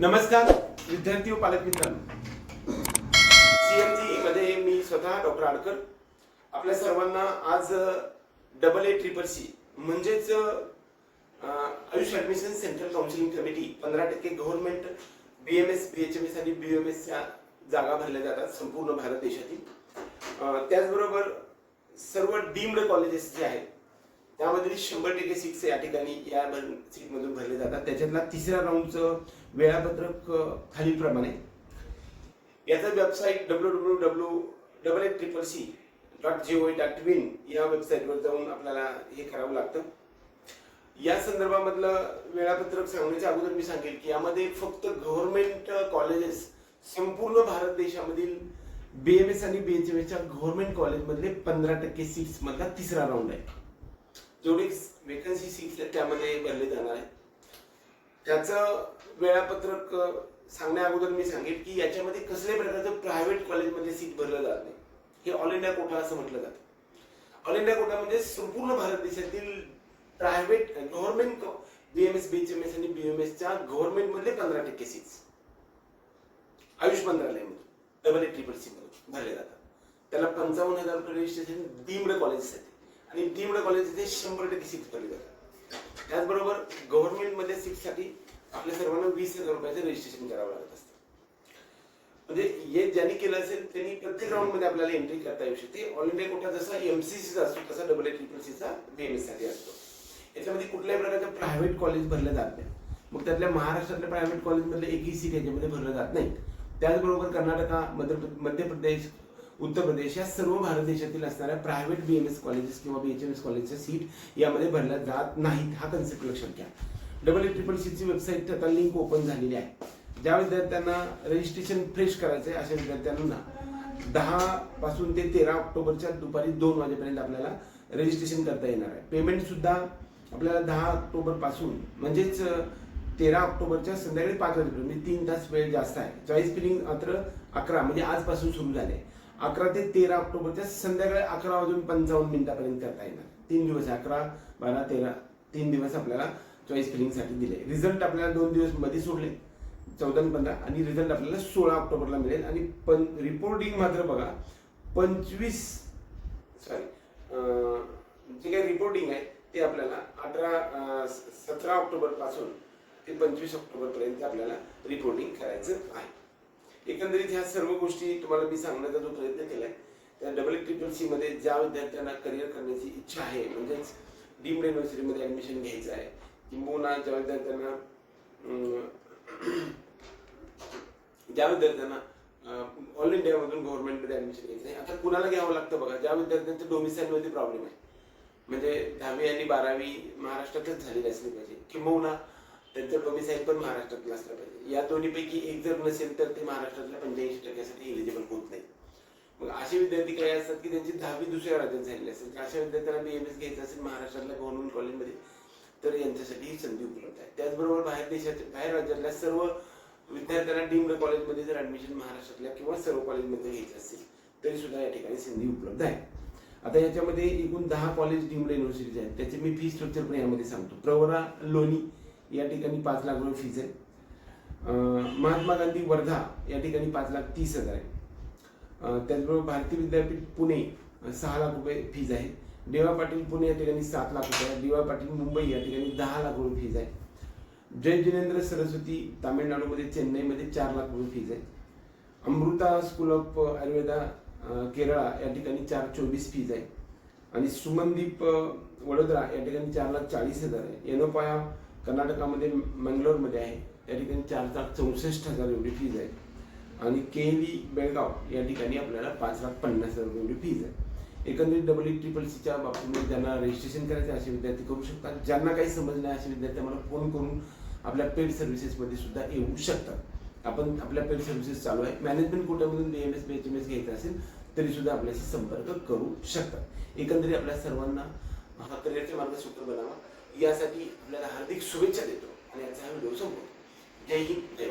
नमस्कार विद्यार्थी व पालक मित्रांनो. सीएमजी मध्ये मी स्वतः डॉक्टर आडकर. आपल्या सर्वांना आज डबल ए ट्रिपल सी म्हणजेच AYUSH admission central counselling committee पंधरा टक्के गव्हर्नमेंट बीएमएस बीएचएमएस आणि बीएमएस च्या जागा भरल्या जातात संपूर्ण भारत देशातील. त्याचबरोबर सर्व डीम्ड कॉलेजेस जे आहेत त्यामध्ये शंभर टक्के सीट्स या ठिकाणी या सीटमधून भरले जातात. त्याच्यातला तिसऱ्या राऊंडचं वेळापत्रक खालीलप्रमाणे. याचा website W W W double eight triple C dot G O dot win या वेबसाईटवर जाऊन आपल्याला हे करावं लागतं. या संदर्भामधलं वेळापत्रक सांगण्याच्या अगोदर मी सांगेल की यामध्ये फक्त गव्हर्नमेंट कॉलेजेस संपूर्ण भारत देशामधील बी एम एस आणि बी एच बीएचएमएसच्या गव्हर्नमेंट कॉलेजमधले पंधरा टक्के सीट्स मधला तिसरा राऊंड आहे. जेवढी वेकन्सी सीट्स आहेत त्यामध्ये भरले जाणार आहे त्याचं वेळापत्रक सांगण्या अगोदर मी सांगेन की याच्यामध्ये कसल्याही प्रकारचं प्रायव्हेट कॉलेजमध्ये सीट भरलं जात नाही. हे ऑल इंडिया कोटा असं म्हटलं जातं. ऑल इंडिया कोटा म्हणजे संपूर्ण भारत देशातील प्रायव्हेट गव्हर्नमेंट बीएमएस बीएचएमएस आणि बीएमएसच्या गव्हर्नमेंट मधले पंधरा टक्के सीट्स आयुष मंत्रालयामध्ये डबल ए ट्रिपल सी भरले जातात. त्याला पंचावन्न हजार रुपये रजिस्ट्रेशन डीम्ड कॉलेजसाठी आणि टीमडा कॉलेज इथे शंभर टक्के सीट्स भरले जातात त्याचबरोबर गव्हर्नमेंटमध्ये सीटसाठी आपल्या सर्वांना वीस हजार रुपयाचं रजिस्ट्रेशन करावं लागत असतं. म्हणजे हे ज्यांनी केलं असेल त्यांनी प्रत्येक राऊंडमध्ये आपल्याला एंट्री करता येऊ शकते. ऑल इंडिया कोटा जसा एमसीसीचा असतो तसा डबल ए ट्रिपल सीचा बीएमएससाठी असतो. याच्यामध्ये कुठल्याही प्रकारचं प्रायव्हेट कॉलेज भरलं जात नाही मग त्यातल्या महाराष्ट्रातल्या प्रायव्हेट कॉलेजमधले एकही सीट याच्यामध्ये भरलं जात नाही. त्याचबरोबर कर्नाटका मध्य मध्य प्रदेश उत्तर प्रदेश या सर्व भारत देशातील असणाऱ्या private B M S colleges किंवा बी एच एम एस कॉलेजच्या सीट यामध्ये भरल्या जात नाहीत. हा कन्सेप्ट लक्षात घ्या. डबल ए ट्रिपल सीची वेबसाईट आता लिंक ओपन झालेली आहे. ज्या विद्यार्थ्यांना रजिस्ट्रेशन फ्रेश करायचं आहे अशा विद्यार्थ्यांना दहा पासून ते तेरा ऑक्टोबरच्या दुपारी दोन वाजेपर्यंत आपल्याला रजिस्ट्रेशन करता येणार आहे. पेमेंट सुद्धा आपल्याला दहा ऑक्टोबरपासून म्हणजेच तेरा ऑक्टोबरच्या संध्याकाळी पाच वाजेपर्यंत म्हणजे तीन तास वेळ जास्त आहे. चॉईस फिलिंग मात्र अकरा म्हणजे आजपासून सुरू झाले अकरा ते तेरा ऑक्टोबरच्या संध्याकाळी अकरा वाजून पंचावन्न मिनिटापर्यंत करता येणार. तीन दिवस अकरा बारा तेरा तीन दिवस आपल्याला चॉईस फिलिंगसाठी दिले. रिझल्ट आपल्याला दोन दिवसमध्ये सोडले. चौदा पंधरा. आणि रिझल्ट आपल्याला सोळा ऑक्टोबरला मिळेल. आणि पण रिपोर्टिंग मात्र बघा पंचवीस सॉरी जे काही रिपोर्टिंग आहे ते आपल्याला अठरा सतरा ऑक्टोबरपासून ते पंचवीस ऑक्टोबरपर्यंत आपल्याला रिपोर्टिंग करायचं आहे. एकंदरीत ह्या सर्व गोष्टी तुम्हाला मी सांगण्याचा जो प्रयत्न केलाय त्या डबल ट्रिपल सी मध्ये ज्या विद्यार्थ्यांना करिअर करण्याची इच्छा आहे म्हणजेच डीम्ड युनिव्हर्सिटीमध्ये ऍडमिशन घ्यायचं आहे किंबहुना ज्या विद्यार्थ्यांना ज्या विद्यार्थ्यांना ऑल इंडियामधून गव्हर्नमेंटमध्ये ऍडमिशन घ्यायचं आहे आता कुणाला घ्यावं लागतं बघा ज्या विद्यार्थ्यांच्या डोमिसाईलमध्ये प्रॉब्लेम आहे म्हणजे दहावी आणि बारावी महाराष्ट्रातच झालेली असली पाहिजे किंबहुना त्यांचं साहेब पण महाराष्ट्रातलं असलं पाहिजे. या दोन्हीपैकी एक जर नसेल तर ते महाराष्ट्रातल्या पंच्याऐंशी टक्क्यासाठी एलिजिबल होत नाही. मग असे विद्यार्थी काही असतात की त्यांची दहावी दुसऱ्या राज्यात झालेली असेल तर अशा विद्यार्थ्यांना एम एस घ्यायचं असेल महाराष्ट्रातल्या गव्हर्नमेंट कॉलेजमध्ये तर यांच्यासाठी ही संधी उपलब्ध आहे. त्याचबरोबर बाहेर देशाच्या बाहेर राज्यातल्या सर्व विद्यार्थ्यांना डीम्ड कॉलेजमध्ये जर ऍडमिशन महाराष्ट्रातल्या किंवा सर्व कॉलेजमध्ये घ्यायचं असेल तरी सुद्धा या ठिकाणी संधी उपलब्ध आहे. आता याच्यामध्ये एकूण दहा कॉलेज डीम्ड युनिव्हर्सिटीज आहेत. त्याचे मी फी स्ट्रक्चर पण यामध्ये सांगतो. प्रवरा लोणी या ठिकाणी पाच लाख रुपये फीज आहे. महात्मा गांधी वर्धा या ठिकाणी पाच लाख तीस हजार आहे. त्याचबरोबर भारतीय विद्यापीठ पुणे सहा लाख रुपये फीज आहे. देवा पाटील पुणे या ठिकाणी सात लाख रुपये आहे. पाटील मुंबई या ठिकाणी दहा लाख रुपये फीज आहे. जय जिनेंद्र सरस्वती तामिळनाडूमध्ये चेन्नईमध्ये चार लाख रुपये फीज आहे. अमृता स्कूल ऑफ आयुर्वेदा केरळा या ठिकाणी चार चोवीस फीज आहे. आणि सुमनदीप वडोदरा या ठिकाणी चार लाख चाळीस हजार आहे. एनोपाया कर्नाटकामध्ये मंगलोरमध्ये आहे. त्या ठिकाणी चार लाख चौसष्ट हजार एवढी फीज आहे. आणि केली बेळगाव या ठिकाणी आपल्याला पाच लाख पन्नास हजार रुपये एवढी फीज आहे. एकंदरीत डबल ई ट्रिपल सीच्या बाबतीमध्ये ज्यांना रजिस्ट्रेशन करायचं असे विद्यार्थी करू शकतात. ज्यांना काही समजलं नाही असे विद्यार्थी आम्हाला फोन करून आपल्या पेड सर्व्हिसेसमध्ये सुद्धा येऊ शकतात. आपण आपल्या पेड सर्व्हिसेस चालू आहे. Management कोट्यामधून B M S B H M S घ्यायचा असेल तरी सुद्धा आपल्याशी संपर्क करू शकतात. एकंदरीत आपल्या सर्वांना हा करिअरचे मार्ग सूत्र बनावा. यासाठी आपल्याला हार्दिक शुभेच्छा देतो आणि याचा हा व्हिडिओ संपवतो. जय हिंद जय